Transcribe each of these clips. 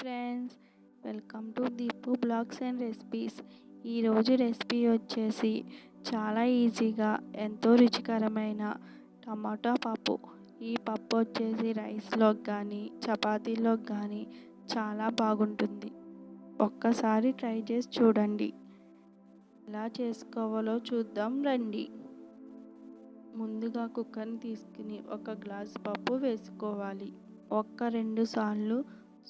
Friends welcome to Deepu vlogs and recipes ఈరోజు recipe వచ్చేసి చాలా ఈజీగా ఎంతో రుచికరమైన టమాటా పప్పు. ఈ పప్పు వచ్చేసి రైస్లోకి కానీ చపాతీలోకి కానీ చాలా బాగుంటుంది. ఒక్కసారి ట్రై చేసి చూడండి. ఎలా చేసుకోవాలో చూద్దాం రండి. ముందుగా కుక్కర్ని తీసుకుని ఒక గ్లాస్ పప్పు వేసుకోవాలి. ఒక్క రెండు సార్లు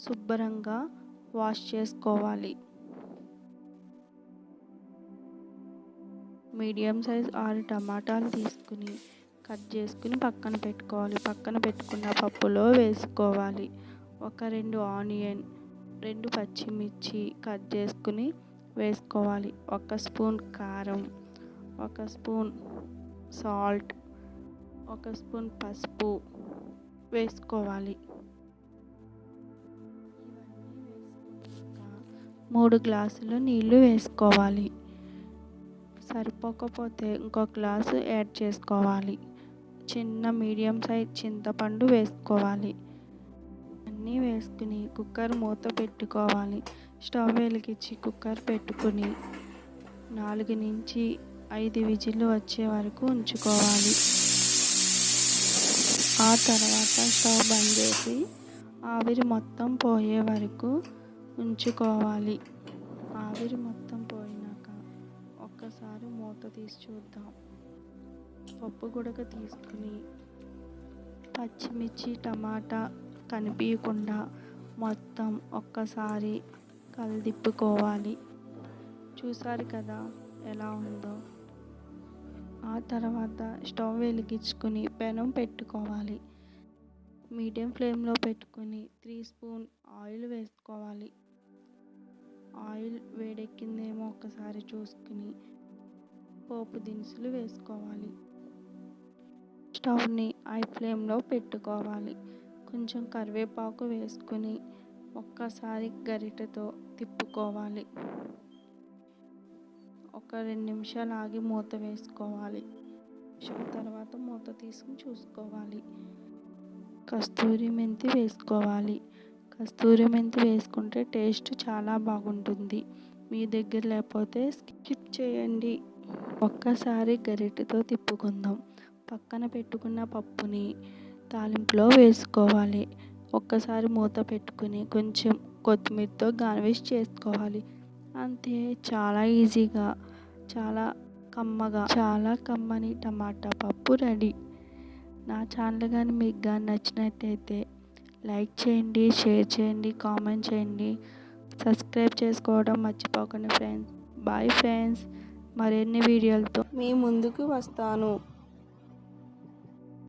శుభ్రంగా వాష్ చేసుకోవాలి. మీడియం సైజ్ ఆరు టమాటాలు తీసుకుని కట్ చేసుకుని పక్కన పెట్టుకోవాలి. పక్కన పెట్టుకున్న పప్పులో వేసుకోవాలి. ఒక రెండు ఆనియన్ రెండు పచ్చిమిర్చి కట్ చేసుకుని వేసుకోవాలి. ఒక స్పూన్ కారం ఒక స్పూన్ సాల్ట్ ఒక స్పూన్ పసుపు వేసుకోవాలి. మూడు గ్లాసులు నీళ్ళు వేసుకోవాలి. సరిపోకపోతే ఇంకో గ్లాసు యాడ్ చేసుకోవాలి. చిన్న మీడియం సైజ్ చింతపండు వేసుకోవాలి. అన్నీ వేసుకుని కుక్కర్ మూత పెట్టుకోవాలి. స్టవ్ వెలిగించి కుక్కర్ పెట్టుకుని నాలుగు నుంచి ఐదు విజిల్లు వచ్చే వరకు ఉంచుకోవాలి. ఆ తర్వాత స్టవ్ బంద్ చేసి ఆవిరి మొత్తం పోయే వరకు ఉంచుకోవాలి. ఆవిరి మొత్తం పోయినాక ఒక్కసారి మూత తీసి చూద్దాం. పప్పు గుడక తీసుకుని పచ్చిమిర్చి టమాటా కనిపించకుండా మొత్తం ఒక్కసారి కలిదిప్పుకోవాలి. చూసారు కదా ఎలా ఉందో? ఆ తర్వాత స్టవ్ వెలిగించుకుని పెనం పెట్టుకోవాలి. మీడియం ఫ్లేమ్లో పెట్టుకుని త్రీ స్పూన్ ఆయిల్ వేసుకోవాలి. ఆయిల్ వేడెక్కిందేమో ఒకసారి చూసుకుని పోపు దినుసులు వేసుకోవాలి. స్టవ్ని ఐ ఫ్లేమ్లో పెట్టుకోవాలి. కొంచెం కరివేపాకు వేసుకుని ఒక్కసారి గరిటెతో తిప్పుకోవాలి. ఒక రెండు నిమిషాలు ఆగి మూత వేసుకోవాలి. తర్వాత మూత తీసుకుని చూసుకోవాలి. కస్తూరి మెంతి వేసుకోవాలి. కస్తూరి మెంతి వేసుకుంటే టేస్ట్ చాలా బాగుంటుంది. మీ దగ్గర లేకపోతే స్కిప్ చేయండి. ఒక్కసారి గరిటెతో తిప్పుకుందాం. పక్కన పెట్టుకున్న పప్పుని తాలింపులో వేసుకోవాలి. ఒక్కసారి మూత పెట్టుకుని కొంచెం కొత్తిమీరతో గార్నిష్ చేసుకోవాలి. అంతే చాలా ఈజీగా చాలా కమ్మగా చాలా కమ్మని టమాటా పప్పు రెడీ. నా ఛానల్ కానీ మీకు కానీ నచ్చినట్టయితే లైక్ చేయండి షేర్ చేయండి కామెంట్ చేయండి. సబ్స్క్రైబ్ చేసుకోవడం మర్చిపోకండి ఫ్రెండ్స్. Bye friends. మరిన్ని వీడియోలతో మీ ముందుకు వస్తాను.